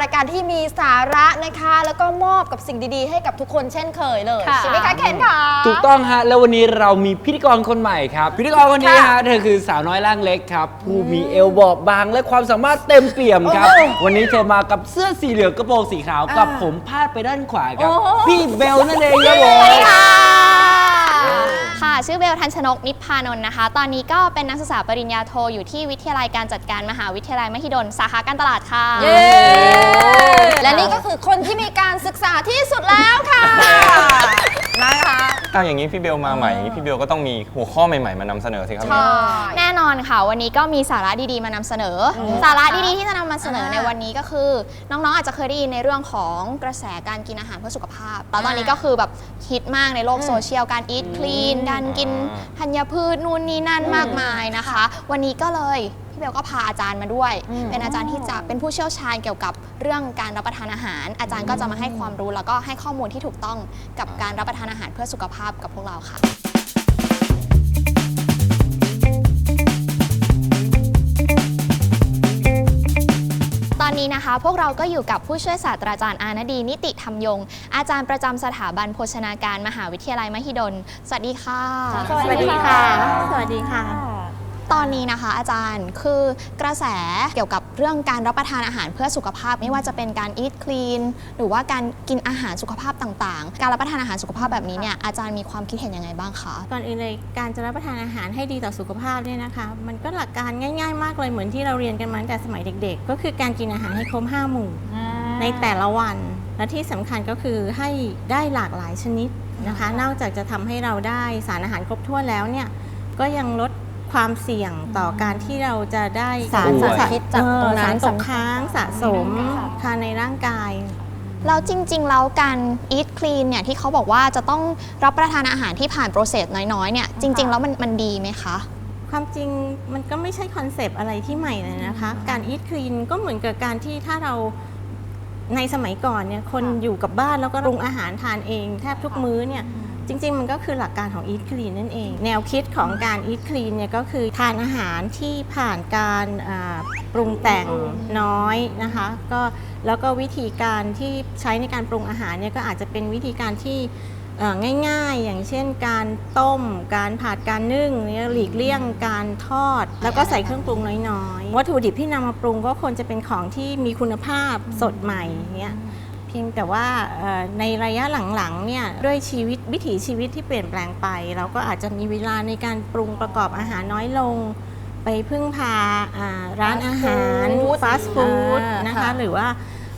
รายการที่มีสาระนะคะ แล้วก็มอบกับสิ่งดีๆ ให้กับทุกคนเช่นเคยเลยค่ะ ใช่ไหมคะเคนค่ะ ถูกต้องฮะ แล้ววันนี้เรามีพิธีกรคนใหม่ครับ พิธีกรคนนี้ค่ะฮะเธอคือสาวน้อยร่างเล็กครับ ผู้มีเอวบอบบางและความสามารถเต็มเปี่ยมครับ โอ้โหวันนี้เธอมากับเสื้อสีเหลืองกระโปรงสีขาวกับอ่าผมพาดไปด้านขวาครับ โอ้โห พี่เบลนั่นเองครับผม ค่ะ ชื่อเบลทันชนกนิพพานนท์นะคะ ตอนนี้ก็เป็นนักศึกษาปริญญาโทอยู่ที่วิทยาลัยการจัดการมหาวิทยาลัยมหิดล สาขาการตลาดค่ะ เย้และนี่ก็คือคนที่มีการศึกษาที่สุดแล้วค่ะ นะคะ เอาอย่างนี้พี่เบลมาใหม่อย่างนี้พี่เบลก็ต้องมีหัวข้อใหม่ๆมานำเสนอสิครับใช่แน่นอนค่ะ วันนี้ก็มีสาระดีๆ มานำเสนออสาระดีๆ ที่จะนำมาเสนอในวันนี้ก็คือ น้องๆ อาจจะเคยได้ยินในเรื่องของกระแสการกินอาหารเพื่อสุขภาพแล้วตอนนี้ก็คือแบบฮิตมากในโลกโซเชียลการอีทคลีนการกินธัญพืชนู่นนี่นั่นมากมายนะคะ วันนี้ก็เลยพี่เบลก็พาอาจารย์มาด้วย เป็นอาจารย์ที่จะเป็นผู้เชี่ยวชาญเกี่ยวกับเรื่องการรับประทานอาหาร อาจารย์ก็จะมาให้ความรู้แล้วก็ให้ข้อมูลที่ถูกต้องกับการรับประทานอาหารเพื่อสุขภาพกับพวกเราค่ะ อนนี้นะคะ พวกเราก็อยู่กับผู้ช่วยศาสตราจารย์อานดีนิติธรรมยง อาจารย์ประจำสถาบันโภชนาการมหาวิทยาลัยมหิดล สวัสดีค่ะ สวัสดีค่ะ สวัสดีค่ะ ตอนนี้นะคะ อาจารย์คือกระแสเกี่ยวกับเรื่องการรับประทานอาหารเพื่อสุขภาพ ไม่ว่าจะเป็นการ eat clean หรือว่าการกินอาหารสุขภาพต่างๆ การรับประทานอาหารสุขภาพแบบนี้เนี่ยอาจารย์มีความคิดเห็นยังไงบ้างคะก่อนอื่นเลยการจะรับประทานอาหารให้ดีต่อสุขภาพเนี่ยนะคะ มันก็หลักการง่าย ๆ มากเลยเหมือนที่เราเรียนกันมาตั้งแต่สมัยเด็ก ๆ ก็คือการกินอาหารให้ครบห้าหมู่ในแต่ละวันและที่สำคัญก็คือให้ได้หลากหลายชนิดนะคะ นอกจากจะทำให้เราได้สารอาหารครบถ้วนแล้วเนี่ยก็ยังลด ความเสี่ยงต่อการที่เราจะได้สารป่วยสารพิษจากตรงนั้นเออสารตกค้างสะสมค่ะในร่างกายแล้วจริง ๆ แล้วการ eat clean เนี่ยที่เขาบอกว่าจะต้องรับประทานอาหารที่ผ่านโปรเซสน้อยๆเนี่ยจริง ๆ แล้วมันมันดีไหมคะ ความจริงมันก็ไม่ใช่คอนเซปต์อะไรที่ใหม่เลยนะคะ การอีทคลีนก็เหมือนกับการที่ถ้าเราในสมัยก่อนเนี่ยคนอยู่กับบ้านแล้วก็ปรุงอาหารทานเอง แทบทุกมื้อเนี่ย จริง ๆ มันก็คือหลักการของ Eat Clean นั่นเอง แนวคิดของการ Eat Clean เนี่ยก็คือทานอาหารที่ผ่านการอ่าปรุงแต่งน้อยนะคะก็แล้วก็วิธีการที่ใช้ในการปรุงอาหารเนี่ยก็อาจจะเป็นวิธีการที่เอ่อง่ายๆ อย่างเช่นการต้ม การผัด การนึ่งเนี่ยหลีกเลี่ยงการทอด แล้วก็ใส่เครื่องปรุงน้อยๆ วัตถุดิบที่นำมาปรุงก็ควรจะเป็นของที่มีคุณภาพสดใหม่เนี่ย เพียงแต่ว่าเอ่อในระยะหลังๆเนี่ยด้วยชีวิตวิถีชีวิตที่เปลี่ยนแปลงไป เราก็อาจจะมีเวลาในการปรุงประกอบอาหารน้อยลง ไปพึ่งพาอ่าร้านอาหาร Fast food ฟาสต์ฟู้ดอ่านนะคะค่ะหรือว่า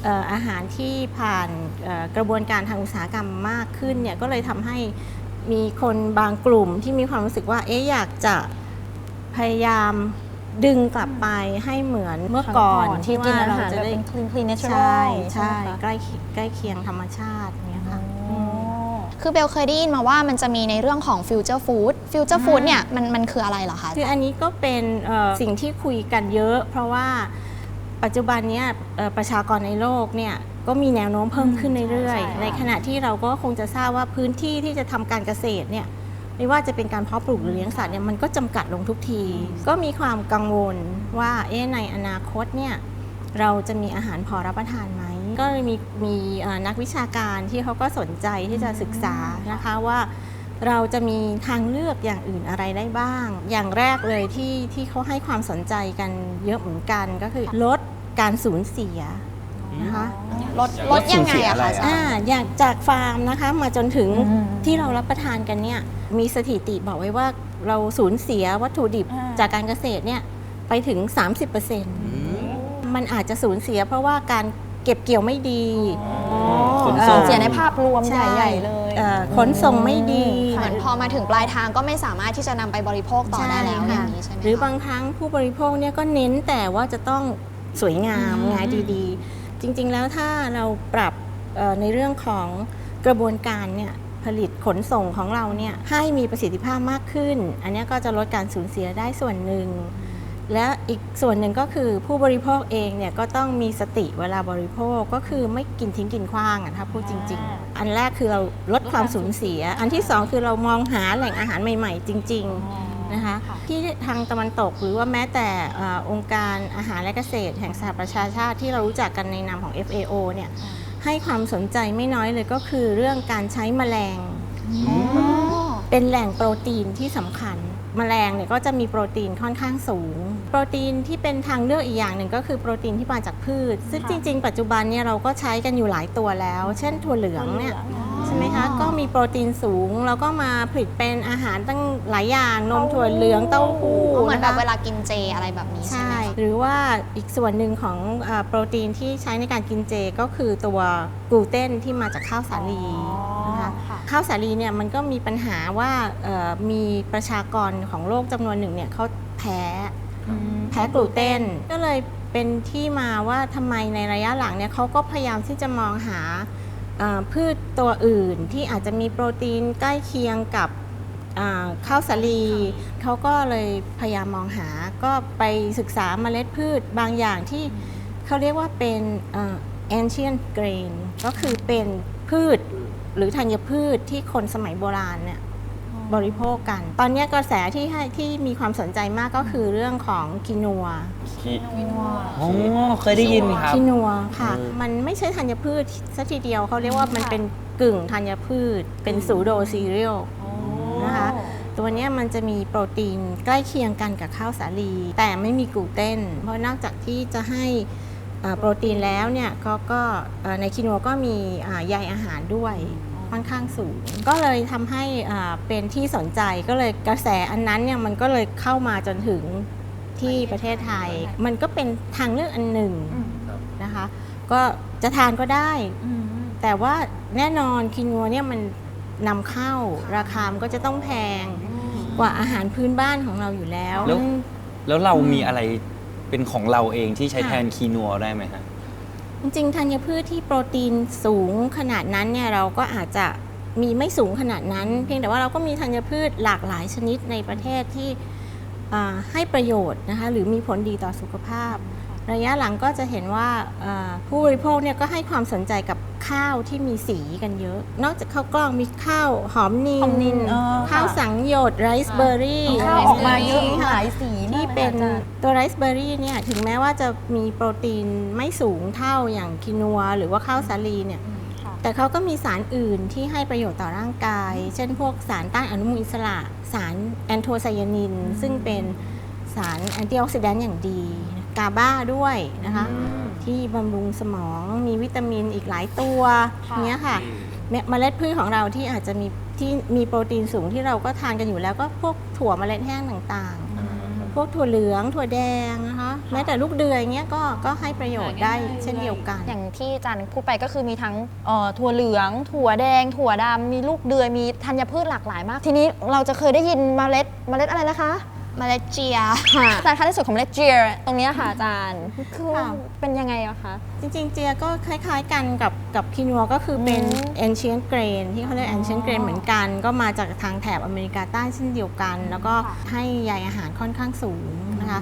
เอ่ออาหารที่ผ่านเอ่อกระบวนการทางอุตสาหกรรมมากขึ้นเนี่ยก็เลยทำให้มีคนบางกลุ่มที่มีความรู้สึกว่าเอ๊ะอยากจะพยายาม ดึงกลับไปให้เหมือนเมื่อก่อนที่กินว่าอาเราหารจะแบบได้เป็น clean clean natural ใช่ใช่ไหมคะใกล้เคียงใกล้เคียงธรรมชาติอย่างเงี้ยค่ะอ๋อคือเบลเคยได้ยินมาว่ามันจะมีในเรื่องของ future food future food เนี่ยมันมันคืออะไรเหรอคะคืออันนี้ก็เป็นเอ่อสิ่งที่คุยกันเยอะ เพราะว่าปัจจุบันเนี้ยเอ่อประชากรในโลกเนี่ยก็มีแนวโน้มเพิ่มขึ้นเรื่อยใช่ๆในขณะที่เราก็คงจะทราบว่าพื้นที่ที่จะทำการเกษตรเนี่ย ไม่ว่าจะเป็นการเพาะปลูกหรือเลี้ยงสัตว์เนี่ยมันก็จำกัดลงทุกที ก็มีความกังวลว่าเอ๊ะในอนาคตเนี่ยเราจะมีอาหารพอรับประทานไหม ก็เลยมีมีเอ่อนักวิชาการที่เขาก็สนใจที่จะศึกษานะคะว่าเราจะมีทางเลือกอย่างอื่นอะไรได้บ้าง อย่างแรกเลยที่ที่เขาให้ความสนใจกันเยอะเหมือนกันก็คือลดการสูญเสียนะคะ ลดลดยังไงอะคะอาจารอ่าย์อย่างจากฟาร์มนะคะมาจนถึงอืม ที่เรารับประทานกันเนี่ยมีสถิติบอกไว้ว่าเราสูญเสียวัตถุดิบอ่า จากการเกษตรเนี่ยไปถึง 30%มันอาจจะสูญเสียเพราะว่าการเก็บเกี่ยวไม่ดี ขนส่ง เสียในภาพรวมช่ ใหญ่ๆเลยอ่อขนส่งไม่ดี เหมือนพอมาถึงปลายทางก็ไม่สามารถที่จะนำไปบริโภคต่อได้แล้วอค่ะย่างนี้ใช่ไหมคะ หรือบางครั้งผู้บริโภคเนี่ยก็เน้นแต่ว่าจะต้องสวยงามงานดีๆ จริงๆแล้วถ้าเราปรับในเรื่องของกระบวนการเนี่ยผลิตขนส่งของเราเนี่ยให้มีประสิทธิภาพมากขึ้น อันนี้ก็จะลดการสูญเสียได้ส่วนหนึ่ง และอีกส่วนหนึ่งก็คือผู้บริโภคเองเนี่ยก็ต้องมีสติเวลาบริโภคก็คือไม่กินทิ้งกินขว้างอะถ้าพูดจริง ๆ อันแรกคือเราลดความสูญเสีย อันที่สองคือเรามองหาแหล่งอาหารใหม่ ๆ จริง ๆ นะคะที่ทางตะวันตกหรือว่าแม้แต่เออองค์การอาหารและเกษตร แห่งสหประชาชาติที่เรารู้จักกันในนามของ FAO เนี่ยให้ความสนใจไม่น้อยเลยก็คือเรื่องการใช้แมลง เป็นแหล่งโปรตีนที่สำคัญแมลงเนี่ยก็จะมีโปรตีนค่อนข้างสูง โปรตีนที่เป็นทางเลือกอีกอย่างหนึ่งก็คือโปรตีนที่มาจากพืช ซึ่งจริง ๆ ปัจจุบันเนี่ยเราก็ใช้กันอยู่หลายตัวแล้ว เช่นถั่วเหลืองเนี่ย ใช่ไหมคะ ก็มีโปรตีนสูง แล้วก็มาผลิตเป็นอาหารตั้งหลายอย่าง นมถั่วเหลืองเต้าหู้เหมือนแบบะคะเวลากินเจอะไรแบบนี้ใช่ใช่ไหมคะหรือว่าอีกส่วนหนึ่งของอาโปรตีนที่ใช้ในการกินเจก็คือตัวกลูเตนที่มาจากข้าวสาลีนะคะค่ะข้าวสาลีเนี่ยมันก็มีปัญหาว่าเอ่อมีประชากรของโลกจำนวนหนึ่งเนี่ยเขาแพ้แพ้กลูเตนก็เลยเป็นที่มาว่าทำไมในระยะหลังเนี่ยเขาก็พยายามที่จะมองหาเอ่อ พืชตัวอื่นที่อาจจะมีโปรตีนใกล้เคียงกับอ่าข้าวสาลีเขาก็เลยพยายามมองหาก็ไปศึกษาเมล็ดพืชบางอย่างที่เขาเรียกว่าเป็นเอ่อ ancient grain ก็คือเป็นพืชหรือธัญพืชที่คนสมัยโบราณเนี่ย บริโภคกัน ตอนนี้กระแสที่ให้ที่มีความสนใจมากก็คือเรื่องของกินัวขี้อ๋อเคยได้ยินครับคินัวค่ะอืมมันไม่ใช่ธัญพืชสัทีเดียวเขาเรียกว่ามันเป็นกึ่งธัญพืช เป็นซูโดซีเรียลนะคะตัวเนี้ยมันจะมีโปรตีนใกล้เคียงกันกับข้าวสาลี แต่ไม่มีกลูเตน เพราะนอกจากที่จะให้เอ่อโปรตีนแล้วเนี่ยก็ก็เอ่อในคินัวก็มีอ่าใยอาหารด้วย ค่อนข้างสูง ก็เลยทำให้อ่าเป็นที่สนใจก็เลยกระแสอันนั้นเนี่ยมันก็เลยเข้ามาจนถึงที่ประเทศไทย มันก็เป็นทางเลือกอันหนึ่งนะคะ ก็จะทานก็ได้แต่ว่าแน่นอนคินัวเนี่ยมันนำเข้าราคามันก็จะต้องแพงกว่าอาหารพื้นบ้านของเราอยู่แล้ว แล้วอืมแล้วเรามีอะไรเป็นของเราเองที่ใช้ค่ะแทนคีนัวได้ไหมฮะ จริงๆธัญพืชที่โปรตีนสูงขนาดนั้นเนี่ยเราก็อาจจะมีไม่สูงขนาดนั้น เพียงแต่ว่าเราก็มีธัญพืชหลากหลายชนิดในประเทศที่อ่าให้ประโยชน์นะคะหรือมีผลดีต่อสุขภาพ ระยะหลังก็จะเห็นว่าอ่าผู้บริโภคเนี่ยก็ให้ความสนใจกับข้าวที่มีสีกันเยอะ นอกจากข้าวกล้องมีข้าวหอมนินหอมนิลเออข้าวค่ะสังหยดไรซ์เบอร์รี่ข้าวออกมาเยอะหลายสีมากที่ลยเป็นอาจารย์ตัวไรซ์เบอร์รี่เนี่ยถึงแม้ว่าจะมีโปรตีนไม่สูงเท่าอย่างคินัว หรือว่าข้าวสาลีเนี่ยค่ะแต่เขาก็มีสารอื่นที่ให้ประโยชน์ต่อร่างกาย เช่นพวกสารต้านอนุมูลอิสระ สารแอนโทไซยานิน ซึ่งเป็นสารแอนตี้ออกซิแดนต์อย่างดี กาบ้าด้วยนะคะ ที่บำรุงสมองมีวิตามินอีกหลายตัวค่ะ เนี้ยค่ะเมเมล็ดพืชของเราที่อาจจะมีที่มีโปรตีนสูงที่เราก็ทานกันอยู่แล้วก็พวกถั่วเมล็ดแห้งต่างๆ พวกถั่วเหลืองถั่วแดงนะคะแม้แต่ลูกเดือยเงี้ยก็ก็ให้ประโยชน์ได้เช่นเดียวกัน อย่างที่อาจารย์พูดไปก็คือมีทั้งเอ่อถั่วเหลือง ถั่วแดง ถั่วดำมีลูกเดือยมีธัญพืชหลากหลายมาก ทีนี้เราจะเคยได้ยินเมล็ดเมล็ดอะไรนะคะ เมล็ดเจีย อาจารย์คะในส่วนของเมล็ดเจียตรงเนี้ยค่ะอาจารย์คือค่ะ เป็นยังไงอะคะ จริงๆ เจียก็คล้ายๆกันกับกับคินัวก็คือเป็น อืม ancient grain ที่เขาเรียก ancient grain เหมือนกัน ก็มาจากทางแถบอเมริกาใต้เช่นเดียวกัน แล้วก็ให้ใยอาหารค่อนข้างสูงนะคะ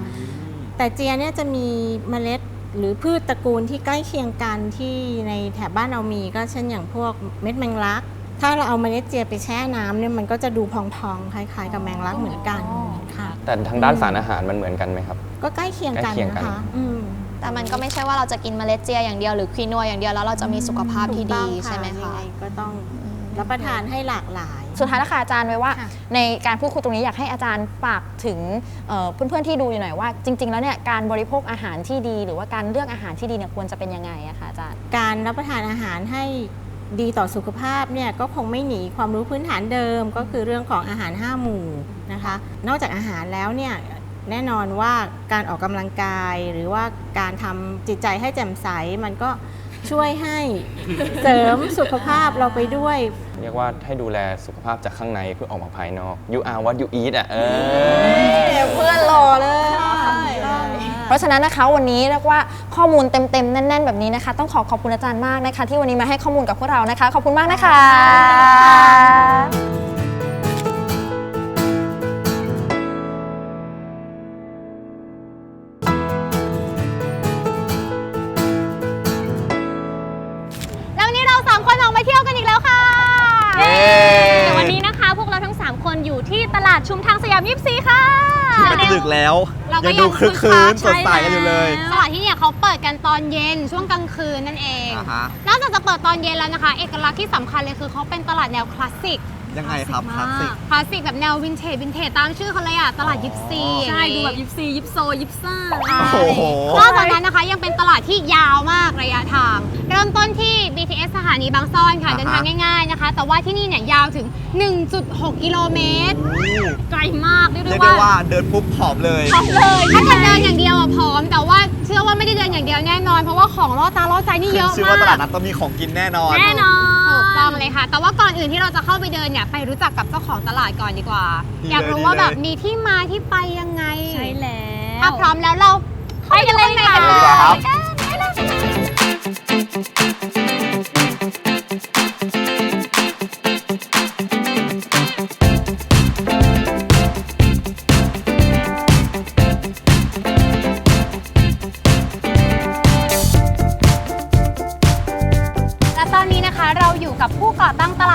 แต่เจียเนี่ยจะมีเมล็ดหรือพืชตระกูลที่ใกล้เคียงกันที่ในแถบบ้านเรามีก็เช่นอย่างพวกเม็ดแมงลัก ถ้าเราเอาเมล็ดเจียไปแช่น้ำเนี่ยมันก็จะดูพองๆคล้ายๆ กับแมงลักเหมือนกันค่ะ แต่ทางด้านสารอาหารมันเหมือนกันไหมครับ ก็ใกล้เคียงกันใกล้เคียงนะกันคะอืม แต่มันก็ไม่ใช่ว่าเราจะกินเมล็ดเจียอย่างเดียวหรือควีนัวอย่างเดียวแล้วเราจะมีสุขภาพที่ถูกต้ดีองใช่ไหมยัคะงไงก็ต้องรับประทานให้หลากหลาย สุดท้ายแล้วค่ะอาจารย์ไว้ว่า ค่ะ ในการพูดคุยตรงนี้อยากให้อาจารย์ฝากถึงเอ่อเพื่อนๆที่ดูอยู่หน่อยว่า จริง ๆ แล้วเนี่ยการบริโภคอาหารที่ดี หรือว่าการเลือกอาหารที่ดีเนี่ยควรจะเป็นยังไงอะคะอาจารย์ การรับประทานอาหารให้ ดีต่อสุขภาพเนี่ยก็คงไม่หนีความรู้พื้นฐานเดิมก็คือเรื่องของอาหารห้าหมู่นะคะ นอกจากอาหารแล้วเนี่ยแน่นอนว่าการออกกำลังกายหรือว่าการทำจิตใจให้แจ่มใสมันก็ ช่วยให้เสริมสุขภาพเราไปด้วย เรียกว่าให้ดูแลสุขภาพจากข้างในเพื่อออกมาภายนอก you are what you eat อะเออ เพื่อนรอเลย เพราะฉะนั้นนะคะวันนี้เรียกว่าข้อมูลเต็มๆแน่น ๆ แบบนี้นะคะ ต้องขอขอบคุณอาจารย์มากนะคะ ที่วันนี้มาให้ข้อมูลกับพวกเรานะคะ ขอบคุณมากนะคะางสยามยิปซีค่ะถึงแม้จะดึกแล้ว เราก็ยังดูยังคึกคืนสใช่ดใสกันอยู่เลยตลาดที่เนี่ยเขาเปิดกันตอนเย็นช่วงกลางคืนนั่นเอง อ่าฮะ นอกจากจะเปิดตอนเย็นแล้วนะคะ เอกลักษณ์ที่สำคัญเลยคือเขาเป็นตลาดแนวคลาสสิก ยังไงครับคลาสสิก คลาสสิกแบบแนววินเทจวินเทจตามชื่อเขาเลยอะตลาดยิปซีอ๋อใช่ดูแบบยิปซียิปโซยิปซ่าโอ้โหนอกจากนั้นนะคะยังเป็นตลาดที่ยาวมากระยะทาง เริ่มต้นที่ BTS สถานีบางซ่อนค่ะ อ่าฮะ เดินทางง่ายๆนะคะ แต่ว่าที่นี่เนี่ยยาวถึง 1.6 กิโลเมตรไกลมากเรียกเรียได้กได้ว่าว่าเดินปุ๊บผอมเลย พร้อมเลยถ้าเกิดเดินอย่างเดียวอะพร้อม แต่ว่าเชื่อว่าไม่ได้เดินอย่างเดียวแน่นอน เพราะว่าของล่อตาล่อใจนี่เยอะชื่อมาว่าตลาดก นัดต้องมีของกินแน่นอน แน่นอน ถูกต้องเลยค่ะ แต่ว่าก่อนอื่นที่เราจะเข้าไปเดินเนี่ยไปรู้จักกับเจ้าของตลาดก่อนดีกว่า ดีเลยอยากรู้ดีว่าเลย แบบมีที่มาที่ไปยังไงใช่แล้วถ้าพร้อมแล้วเราไปกันเลยค่ะ ไปดีกว่าครับและ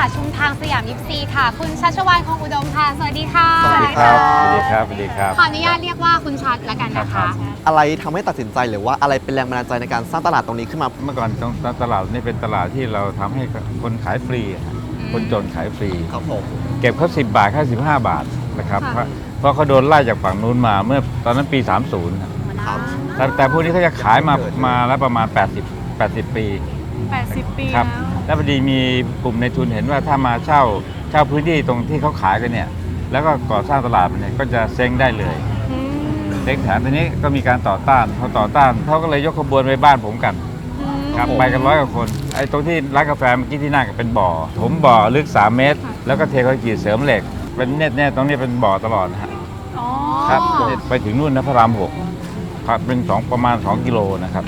ดชุมทางสยามยิปซีค่ะ คุณชัชวานคงอุดมค่ะ สวัสดีค่ะ สวัสดีครับ สวัสดีครับ สวัสดีครับ ขออนุญาตเรียกว่าคุณชัดละกันนะคะอะไรทำให้ตัดสินใจหรือว่าอะไรเป็นแรงบันดาลใจในการสร้างตลาดตรงนี้ขึ้นมา เมื่อก่อนตรงตลาดนี่เป็นตลาดที่เราทำให้คนขายฟรีอะฮะคนจนขายฟรี ครับผม เก็บเขา10 บาทแค่15 บาทนะครับเพค่ะราะเพราะเขาโดนไล่จากฝั่งนู้นมาเมื่อตอนนั้นปี 30ครับครับ แต่แต่พวกนี้เขาจะขายมามาแล้วประมาณ 80 80 ปี 80 ปีครับ แล้ว พอดีมีกลุ่มในทุนเห็นว่าถ้ามาเช่าเช่าพื้นที่ตรงที่เขาขายกันเนี่ย แล้วก็ก่อสร้างตลาดเนี่ยก็จะเซ้งได้เลยเซ้งแถมทีนี้ก็มีการต่อต้านพอต่อต้านเขาก็เลยยกขบวนไปบ้านผมกันครับไปกันร้อยกว่าคนไอ้ตรงที่ร้านกาแฟเมื่อกี้ที่นั่งเป็นบ่อ ถมบ่อลึก 3 เมตรแล้วก็เทคอนกรีตเสริมเหล็ก เป็นเน็ตเนี่ยตรงนี้เป็นบ่อตลอดนะฮะครับไปถึงนู่นนะพระรามหกครับเป็นสองประมาณ 2 กิโลนะครับ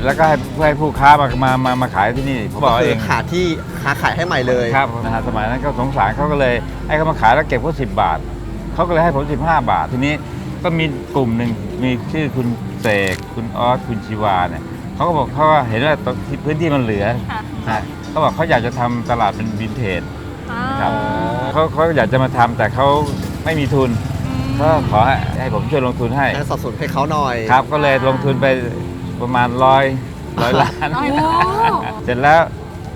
จแล้วก็ให้เพื่อให้ผู้ค้ามามามามาขายที่นี่ผมบอกก็คืเอองหาที่หาขายให้ใหม่เลย ครับนะฮะสมัยนั้นก็สงสารเขาก็เลยให้เขามาขายแล้วเก็บเขาสิบาทเขาก็เลยให้ผม15บาท ทีนี้ก็มีกลุ่มหนึ่งมีชื่อคุณเสกคุณออสคุณชีวาเนี่ยเขาก็บอกเขาว่าเห็นว่าตรงที่พื้นที่มันเหลือนะเขาบอกเขาอยากจะทำตลาดเป็นวินเทจครับเขาเขาอยากจะมาทำแต่เขาไม่มีทุนก็ขอให้ให้ผมช่วยลงทุนให้ให้สัดส่วนให้เขาหน่อย ครับก็เลยลงทุนไป ประมาณร้อยร้อยล้าน เสร็จแล้ว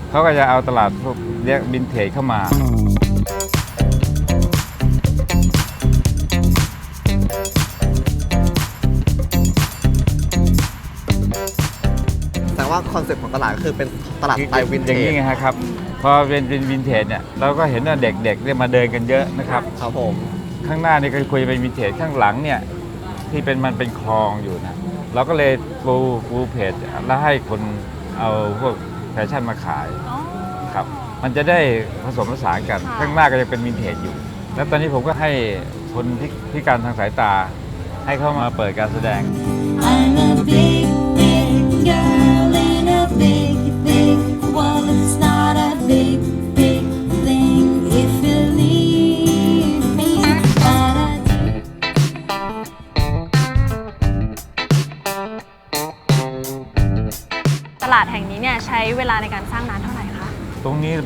เขาก็จะเอาตลาดพวกเรียกวินเทจเข้ามา แต่ว่าคอนเซ็ปต์ของตลาดก็คือเป็นตลาดสไตล์วินเทอย่างจนี้ไงฮะครับ พอเป็นเป็นวินเทจเนี่ยเราก็เห็นว่าเด็กๆเนี่ยมาเดินกันเยอะนะครับ ครับผม ข้างหน้านี่ก็คุยเป็นวินเทจข้างหลังเนี่ยที่เป็นมันเป็นคลองอยู่นะ เราก็เลยปูปูเพจแล้วให้คนเอาพวกแฟชั่นมาขายครับ มันจะได้ผสมผสานกันข้างหน้าก็ยังเป็นวินเทจอยู่ แล้วตอนนี้ผมก็ให้คนที่พิการทางสายตา ให้เข้ามาเปิดการแสดง I'm a big, big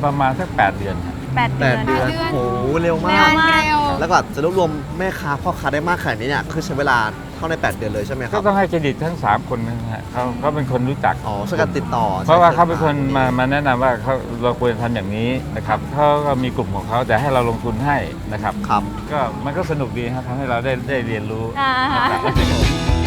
ประมาณสัก 8 เดือนครับ8แปเดือดน เดือนโหเร็วมาก เร็ว แล้วก็จะรวบรวมแม่ค้าพ่อค้าได้มากขนาดนี้เนี่ยคือใช้เวลาเท่าใน 8 เดือนเลยใช่ไหมคก็รับต้องให้เครดิตทั้ง 3 คนนะฮะเขาเขาเป็นคนรู้จัก อ๋อช่วยกันติดต่อเพราะว่าเขาเป็นคนมามาแนะนำว่าเขาเราควรทำอย่างนี้นะครับเขาก็มีกลุ่มของเขาแต่ให้เราลงทุนให้นะครับ ครับ ก็มันก็สนุกดีครับทำให้เราได้ได้เรียนรู้ อ่าฮะนะครับ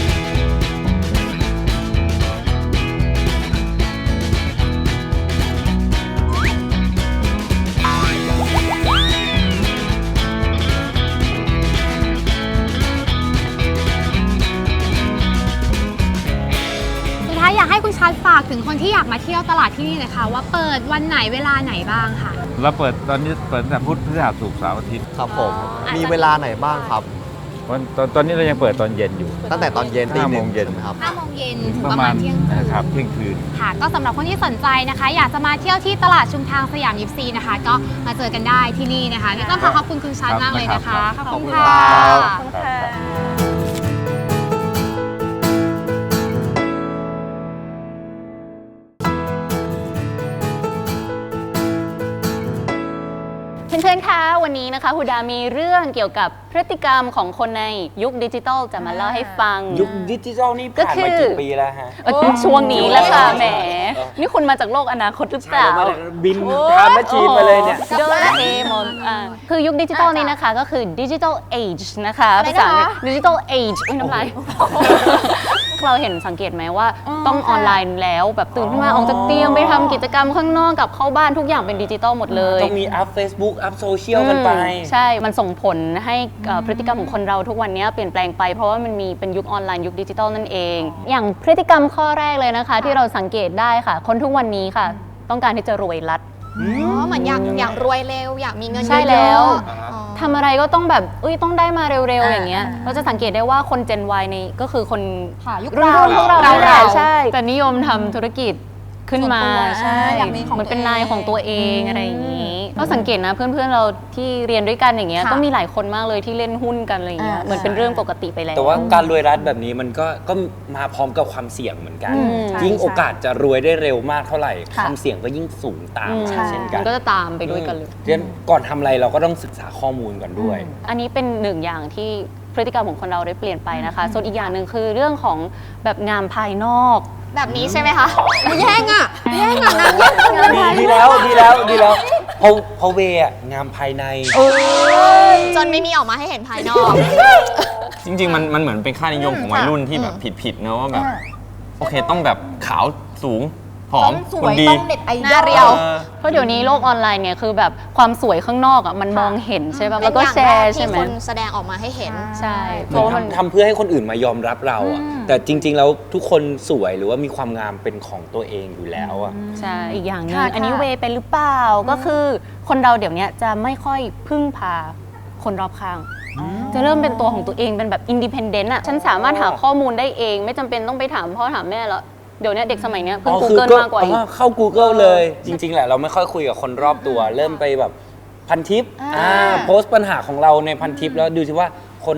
ถึงคนที่อยากมาเที่ยวตลาดที่นี่เลยค่ะว่าเปิดวันไหนเวลาไหนบ้างค่ะ เราเปิดตอนนี้เปิดตั้งแต่พุธพฤหัสศุกร์เสาร์อาทิตย์ครับผม อ๋ออาจจะมีเวลาไหนบ้างครับ วันตอนตอนนี้เรายังเปิดตอนเย็นอยู่ ตั้งแต่ตอนเย็นตีห้าหโมนึ่งงเย็น ใช่ไหมครับ 5โมงเย็นถึงปประระมามาณณเที่ยงคืนนะครับเที่ยงคืน ค่ะก็สำหรับคนที่สนใจนะคะ อยากจะมาเที่ยวที่ตลาดชุมทางสยามยิปซีนะคะ ก็มาเจอกันได้ที่นี่นะคะนี่ต้องขอขอบคุณคุณชัดมากเลยนะคะครับขอบคุณขอบค่ะคุณครับครับ เพื่อนๆ คะ วันนี้นะคะฮูดามีเรื่องเกี่ยวกับพฤติกรรมของคนในยุคดิจิทัลจะมาเล่าให้ฟัง ยุคดิจิทัลนี่ก็ผ่านคือมากี่ปีแล้วฮะ เอ่อช่วงนี้แหละค่ะแหม นี่คุณมาจากโลกอนาคตหรือเปใช่ล่าเรามาจากบินทามแมชชีนมาเลยเนี่ยโดราเอมอนอ่าคือยุคดิจิทัลนี้นะคะก็คือดิจิทัลเอจนะคะอะไรภาษานะคะดิจิทัลเอจอุ้ยน้ำลาย เราเห็นสังเกตไหมว่าต้องออนไลน์แล้วแบบตื่นขึ้นมาออกจากเตียงไปทำกิจกรรมข้างนอกกลับเข้าบ้านทุกอย่างเป็นดิจิทัลหมดเลยต้องมีอัพ Facebook อัพโซเชียลกันไป อืมใช่ มันส่งผลให้เอ่อพฤติกรรมของคนเราทุกวันนี้เปลี่ยนแปลงไปเพราะว่ามันมีเป็นยุคออนไลน์ยุคดิจิทัลนั่นเอง อย่างพฤติกรรมข้อแรกเลยนะคะ ที่เราสังเกตได้ค่ะ คนทุกวันนี้ค่ะ ต้องการที่จะรวยรัด อ๋อเหมือนอยากอยากรวยเร็ว อยากมีเงินใช่เยอะๆแล้ว อ๋อ ทำอะไรก็ต้องแบบเอ้ยต้องได้มาเร็วๆอย่างเงี้ยเราจะสังเกตได้ว่าคน Gen Y ในก็คือคนค่ะยุครุ่นเรารุ่นพวกเราเรานี่แหละเรา ใช่แต่นิยมทำธุรกิจ ขึ้นมาส่วนตัวใช่อ่าอยากมีของเหมันเป็นตัวเองนายของตัวเองอะไรอย่างนี้ก็สังเกตนะเพื่อนๆเราที่เรียนด้วยกันอย่างเงี้ยค่ะก็มีหลายคนมากเลยที่เล่นหุ้นกันอะไรอย่างเงี้ยอ่า เหมือนเป็นเรื่องปกติไปแล้ว แต่ว่าการรวยรัดแบบนี้มันก็ก็มาพร้อมกับความเสี่ยงเหมือนกัน อืม ยิ่งใช่โอกาสจะรวยได้เร็วมากเท่าไหร่ ค่ะ ความเสี่ยงก็ยิ่งสูงตามอืมมาเช่นกัมันนก็จะตามไปด้วยกันเลย เรียนก่อนทำอะไรเราก็ต้องศึกษาข้อมูลก่อนด้วย อันนี้เป็นหนึ่งอย่างที่พฤติกรรมของคนเราได้เปลี่ยนไปนะคะ ส่วนอีกอย่างหนึ่งคือเรื่องของแบบงามภายนอก แบบนี้ใช่ไหมคะ แย่งอะแย่งอะนางแย่งคนเลยดีดีแล้วดีแล้วดีแล้วเพราะเพราะเวอะงามภายในจนไม่มีออกมาให้เห็นภายนอก จริง ๆ มันมันเหมือนเป็นค่านิยมของวัยรุ่นที่แบบผิดๆเนอะว่าแบบ โอเคต้องแบบขาวสูง ผอมต้องสคุวณยดี ต้องเด็ดไอหน้าเรียวเออ เพราะเดี๋ยวนี้โลกออนไลน์เนี่ยคือแบบความสวยข้างนอกอะมันมองเห็นใช่ป่ะแล้วก็แชร์ใช่ไหมเป็นอย่างแรกที่คนแสดงออกมาให้เห็น ใช่เหเพมือนราะว่ามันทำทำเพื่อให้คนอื่นมายอมรับเราอะแต่จริง ๆ แล้วทุกคนสวยหรือว่ามีความงามเป็นของตัวเองอยู่แล้วอะ ใช่อีกอย่างหนึงค่ะอันนี้ค่ะ เวย์เป็นหรือเปล่าก็คือคนเราเดี๋ยวนี้จะไม่ค่อยพึ่งพาคนรอบข้าง จะเริ่มเป็นตัวของตัวเองเป็นแบบอินดิเพนเดนต์อะฉันสามารถหาข้อมูลได้เอง ไม่จำเป็นต้องไปถามพ่อถามแม่แล้ว เดี๋ยวนี้เด็กสมัยเนี้ยพึ่ง Google มากกว่าอีก อ๋อเข้า Google เลย จริง ๆ แหละเราไม่ค่อยคุยกับคนรอบตัว เริ่มไปแบบพันทิปอ่าโพสต์ปัญหาของเราในพันทิปแล้วดูสิว่าคน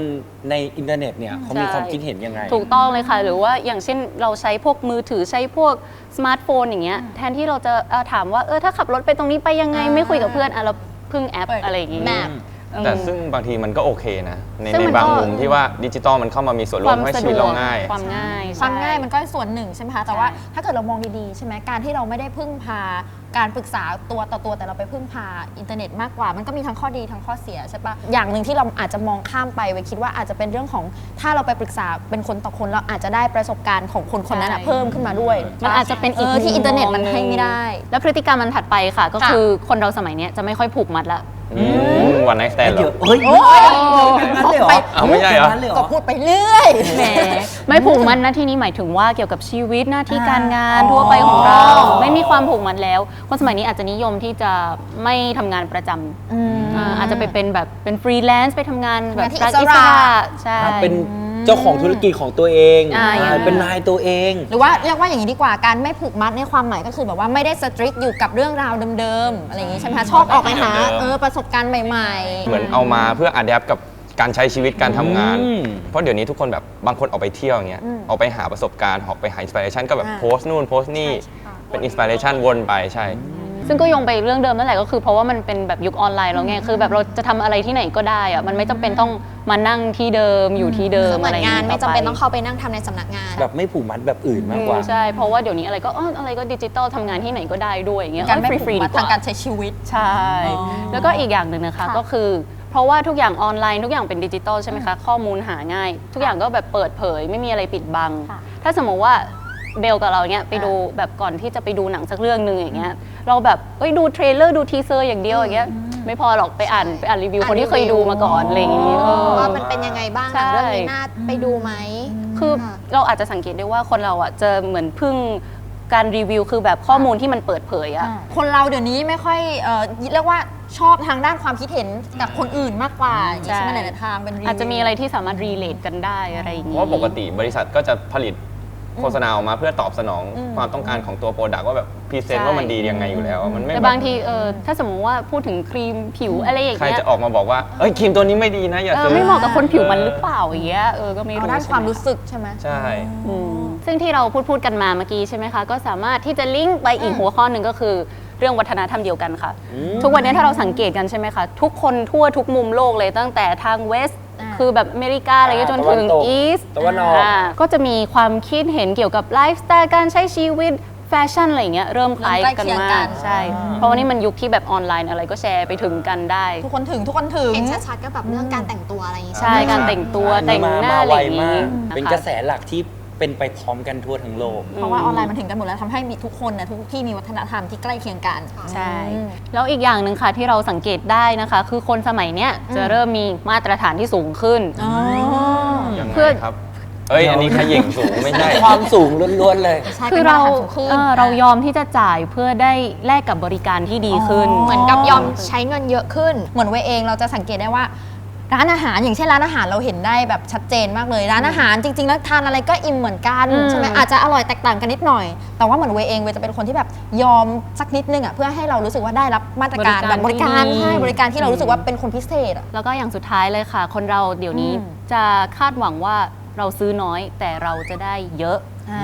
ในอินเทอร์เน็ตเนี่ยเขามีใช่ ความคิดเห็นยังไง ถูกต้องเลยค่ะ หรือว่าอย่างเช่นเราใช้พวกมือถือใช้พวกสมาร์ทโฟนอย่างเงี้ยแทนที่เราจะเอ่อถามว่าเออถ้าขับรถไปตรงนี้ไปยังไงไม่คุยกับเพื่อนอะเราพึ่งแอปอะไรอย่างงี้ แมปอืม แต่ซึ่งบางทีมันก็โอเคนะ ในซึ่งในมันบางก็ มุมที่ว่าดิจิตอลมันเข้ามามีส่วนร่คววามมให้สะชีดวิตวเรากง่าย ความง่ายความใช่ง่ายมันก็ส่วนหนึ่งใช่ไหมคะ แต่ว่าถ้าเกิดเรามองดีๆ ใช่ไหมการที่เราไม่ได้พึ่งพา การปรึกษาตัวต่อตัวแต่เราไปพึ่งพาอินเทอร์เน็ตมากกว่า มันก็มีทั้งข้อดีทั้งข้อเสียใช่ปะอย่างหนึ่งที่เราอาจจะมองข้ามไปไว้คิดว่าอาจจะเป็นเรื่องของถ้าเราไปปรึกษาเป็นคนต่อคนเราอาจจะได้ประสบการณ์ของคนคนนั้นอะใช่ เพิ่มขึ้นมาด้วยมันอาจจะเป็นอีกที่อินเทอร์เน็ตมันงให้ไม่ได้ แล้วพฤติกรรมมันถัดไปค่ะ ก็ค่ะ คือคนเราสมัยเนี้ยจะไม่ค่อยผูกมัดละ วันไนท์สแตนเหรเดี๋ยวอ เฮ้ยงั้นเลยเหรออ้าวไม่ใช่เหรอ งั้นเลยเหรก็อ พูดไปเรื่อย แหมไม่ผูกมัดนะที่นี้หมายถึงว่าเกี่ยวกับชีวิตหน้าที่การงานทั่วไปของเรา ไม่มีความผูกมัดแล้วคนสมัยนี้อาจจะนิยมที่จะไม่ทำงานประจำอ่าอาจจะไปเป็นแบบเป็นฟรีแลนซ์ไปทำงานแบบทำงานที่รัฐอิสระ ใช่ เป็น เจ้าของธุรกิจของตัวเองอ่าอย่างนั้น เป็นนายตัวเอง หรือว่าเรียกว่าอย่างนี้ดีกว่าการไม่ผูกมัดในความหมายก็คือแบบว่าไม่ได้สตริกอยู่กับเรื่องราวเดิมๆอะไรอย่างนี้ใช่ไหมคะชอบออกไปหาเดิมๆเออประสบการณ์ใหม่ๆเหมือนเอามาเพื่ออัดแอปกับการใช้ชีวิตการทำงาน อืม เพราะเดี๋ยวนี้ทุกคนแบบบางคนออกไปเที่ยวอย่างเงี้ยออกไปหาประสบการณ์ออกไปหาอินสปิเรชันก็แบบอ่า โพสต์นู่นโพสต์นี่เป็นอินสปิเรชันวนไปใช่ ซึ่งก็โยงไปเรื่องเดิมนั่นแหละก็คือเพราะว่ามันเป็นแบบยุคออนไลน์แล้วไงคือแบบเราจะทำอะไรที่ไหนก็ได้อะมันไม่จำเป็นต้องมานั่งที่เดิมอยู่ที่เดิคือมเหมือะอไรนงานไม่จำเป็นต้องต่เข้าไปนั่งทำในสำนักงาน แบบไม่ผูกมัดแบบอื่นไปมากกว่า อืมใช่เพราะว่าเดี๋ยวนี้อะไรก็เอออะไรก็ดิจิตอลทำงานที่ไหนก็ได้ด้วยอย่างเงี้ยการไม่เออผูฟรีกๆมัดีดกทางว่าการใช้ชีวิต ใช่แล้วก็อีกอย่างหนึ่งนะคะค่ะ ก็คือ เพราะว่าทุกอย่างออนไลน์ทุกอย่างเป็นดิจิตอลใช่ไหมคะ ข้อมูลหาง่าย ทุกอย่างก็แบบเปิดเผย ไม่มีอะไรปิดบัง ถ้าสมมติว่า เบลกับเราเนี้ยไปดูแบบก่อนที่จะไปดูหนังสักเรื่องหนึ่งอย่างเงี้ยเราแบบเอ้ยดูเทรลเลอร์ดูทีเซอร์อย่างเดียวอย่างเงี้ยไม่พอหรอกไปอ่านไปอ่านรีวิวคนที่เคยดูมาก่อนอะไรอย่างงี้เออว่ามันเป็นยังไงบ้างหนังเรื่องนี้น่าไปดูไหมคือค่ะเราอาจจะสังเกตได้ว่าคนเราอะจะเหมือนพึ่งการรีวิวคือแบบข้อมูลที่มันเปิดเผยอะคนเราเดี๋ยวนี้ไม่ค่อยเอ่อเรียกว่าชอบทางด้านความคิดเห็นกับคนอื่นมากกว่าอย่างนี้ใช่ไหมใช่หลายๆทางเป็นวิวอาจจะมีอะไรที่สามารถรีเลทกันได้อะไรอย่างเพนี้ราะว่าปกติบริษัทก็จะผลิต โฆษณาออกมาเพื่อตอบสนองความต้องการของตัวโปรดักต์ว่าแบบพรีเซนต์ว่ามันดียังไงอยู่แล้วมันไม่แต่แบบางทีเออถ้าสมมติว่าพูดถึงครีมผิวอะไรอย่างใครเงี้ยจะออกมาบอกว่าเอ้ยครีมตัวนี้ไม่ดีนะอย่าเออซื้อ ไม่เหมาะกับคนผิวมันหรือเปล่าอย่างเงี้ยเออก็ไม่เอารู้ด้านใช่ไหความรู้สึกใช่ไหม ใช่ อืมซึ่งที่เราพูดพูดกันมาเมื่อกี้ใช่ไหมคะ ก็สามารถที่จะลิงก์ไปอีกหัวข้อหนึ่งก็คือ เรื่องวัฒนธรรมเดียวกันค่ะ ทุกวันนี้ถ้าเราสังเกตกันใช่ไหมคะ ทุกคนทั่วทุกมุมโลกเลยตั้งแต่ทางเวสต์ อ่า คือแบบอเมริกาอะไรเงี้ยจนตะวัถึนงตกอีสตะวันออก ก็จะมีความคิดเห็นเกี่ยวกับไลฟ์สไตล์การใช้ชีวิตแฟชั่นอะไรเงี้ยเริ่มคล้ายกันเริ่มใกล้เคียงมากักน ใช่ เพราะว่านี่มันยุคที่แบบออนไลน์อะไรก็แชร์ไปถึงกันได้ ทุกคนถึงทุกคนถึง เห็นชัดๆก็แบบเรื่องการแต่งตัวอะไรอย่างงี้ใช่การแต่งตัวแต่งหน้ามาอะไรไวอย่างมางี้กคเป็นกระแสหลักที่ เป็นไปพร้อมกันทั่วทั้งโลก เพราะว่าออนไลน์มันถึงกันหมดแล้วทำให้มีทุกคนนะทุกที่มีวัฒนธรรมที่ใกล้เคียงกันใช่แล้วอีกอย่างหนึ่งค่ะที่เราสังเกตได้นะคะ คือคนสมัยเนี้ยจะเริ่มมีมาตรฐานที่สูงขึ้น ยังไงเพื่อครับ เอ้ย อันนี้ขย่งสูงไม่ใช่ ความสูงล้วนๆเลย ใช่คือป็นเรามตฐนสูงขึ้นเออเรายอมที่จะจ่ายเพื่อได้แลกกับบริการที่ดีขึ้น เหมือนกับยอมใช้เงินเยอะขึ้น เหมือนเวยเองเราจะสังเกตได้ว่า ร้านอาหารอย่างเช่นร้านอาหารเราเห็นได้แบบชัดเจนมากเลย ร้านอาหารจริงๆแล้วทานอะไรก็อิ่มเหมือนกันอืม ใช่ไหมอาจจะอร่อยแตกต่างกันนิดหน่อย แต่ว่าเหมือนเวยเองเวยจะเป็นคนที่แบบยอมสักนิดนึงอะเพื่อให้เรารู้สึกว่าได้รับมาตรการแบบบริการใช่บริการที่เรารู้สึกว่าเป็นคนพิเศษอะแล้วก็อย่างสุดท้ายเลยค่ะ คนเราเดี๋ยวนี้อืม จะคาดหวังว่าเราซื้อน้อยแต่เราจะได้เยอะอั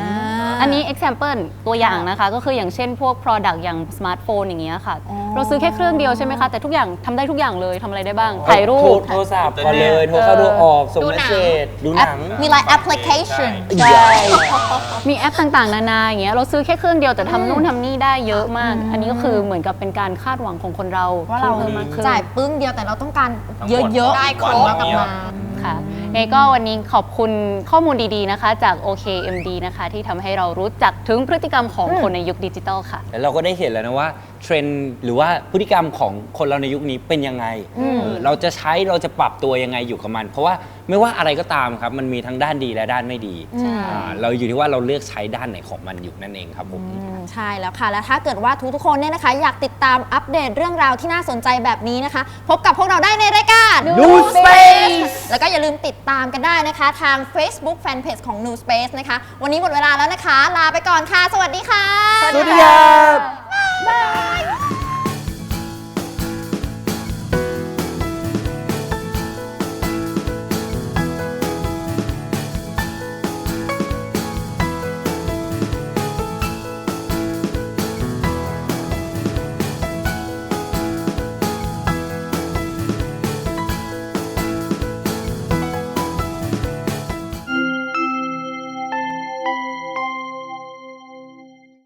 นนี้ example ตัวอย่างนะคะ ก็คืออย่างเช่นพวก product อย่างสมาร์ทโฟนอย่างเงี้ยค่ะ อ๋อ เราซื้อแค่เครื่องเดียวใช่ไหมคะ แต่ทุกอย่างทำได้ทุกอย่างเลยทำอะไรได้บ้าง ถ่ายรูโทปโทรศัพท์ก็เลยโทรเข้าโทรออกส่งดูเมหนัสงเซจดูหนัง มีหลายแอปพลิเคชัน ใช่ มีแอปต่างๆ นานาอย่างเงี้ย เราซื้อแค่เครื่องเดียวแต่ทำนู่นทำนี่ได้เยอะมาก อันนี้ก็คือเหมือนกับเป็นการคาดหวังของคนเราว่าเราเพิ่มมากขึ้นจ่ายปึ้งเดียวแต่เราต้องการทั้งหมดเยอะๆได้ครบแล้วกลับมา ค่ะ เอก็วันนี้ขอบคุณข้อมูลดีๆนะคะ จาก OKMD นะคะ ที่ทำให้เรารู้จักถึงพฤติกรรมของคนในยุคดิจิทัลค่ะ แล้วเราก็ได้เห็นแล้วนะว่าเทรนด์หรือว่าพฤติกรรมของคนเราในยุคนี้เป็นยังไงเออเราจะใช้เราจะปรับตัวยังไงอยู่กับมัน เพราะว่า ไม่ว่าอะไรก็ตามครับ มันมีทั้งด้านดีและด้านไม่ดีอ่าเราอยู่ที่ว่าเราเลือกใช้ด้านไหนของมันอยู่นั่นเองครับผม อืมใช่แล้วค่ะ แล้วถ้าเกิดว่าทุกๆคนเนี่ยนะคะ อยากติดตามอัปเดตเรื่องราวที่น่าสนใจแบบนี้นะคะ พบกับพวกเราได้ในรายการ New Space แล้วก็อย่าลืมติดตามกันได้นะคะ ทาง Facebook Fanpage ของ New Space นะคะ วันนี้หมดเวลาแล้วนะคะ ลาไปก่อนค่ะ สวัสดีค่ะ สวัสดีครับ